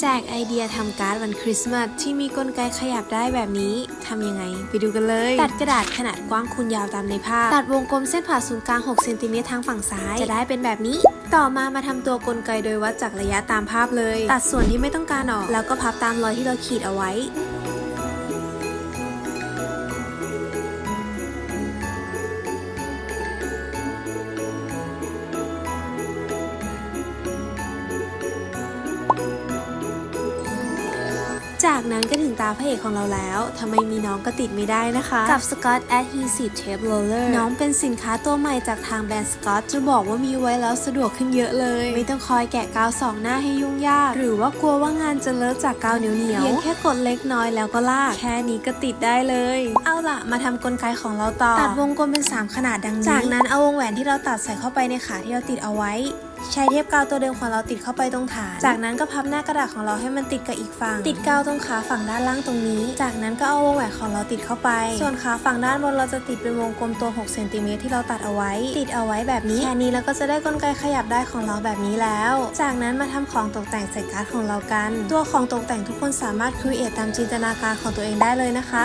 แจกไอเดียทำการ์ดวันคริสต์มาสที่มีกลไกขยับได้แบบนี้ทำยังไง ไปดูกันเลย ตัดกระดาษขนาดกว้างคูณยาวตามในภาพ ตัดวงกลมเส้นผ่าศูนย์กลาง 6 เซนติเมตรทางฝั่งซ้าย จะได้เป็นแบบนี้ ต่อมามาทำตัวกลไกโดยวัดจากระยะตามภาพเลย ตัดส่วนที่ไม่ต้องการออก แล้วก็พับตามรอยที่เราขีดเอาไว้ จากนั้นก็ถึงตาพระเอกของเราแล้วทำไมมีน้องก็ติดไม่ได้นะคะ กับ Scott Adhesive Tape Roller น้องเป็นสินค้าตัวใหม่จากทางแบรนด์ Scott จะบอกว่ามีไว้แล้วสะดวกขึ้นเยอะเลย ไม่ต้องคอยแกะกาวสองหน้าให้ยุ่งยาก หรือว่ากลัวว่างานจะเลอะจากกาวเหนียวเหนียวเพียงแค่กดเล็กน้อยแล้วก็ลาก แค่นี้ก็ติดได้เลย เอาล่ะ มาทำกลไกของเราต่อ ตัดวงกลมเป็น 3 ขนาดดังนี้ จากนั้นเอาวงแหวนที่เราตัดใส่เข้าไปในขาที่เราติดเอาไว้ ใช้เทปกาวตัวเดิมของเราติดเข้าไปตรงฐาน จากนั้นก็พับหน้ากระดาษของเราให้มันติดกับอีกฝั่ง ติดกาวตรงขาฝั่งด้านล่างตรงนี้ จากนั้นก็เอาวงแหวนของเราติดเข้าไป ส่วนขาฝั่งด้านบนเราจะติดเป็นวงกลมตัว 6 เซนติเมตรที่เราตัดเอาไว้ ติดเอาไว้แบบนี้ แค่นี้แล้วก็จะได้กลไกขยับได้ของเราแบบนี้แล้ว จากนั้นมาทำของตกแต่งใส่การ์ดของเรากัน ตัวของตกแต่งทุกคนสามารถครีเอทตามจินตนาการของตัวเองได้เลยนะคะ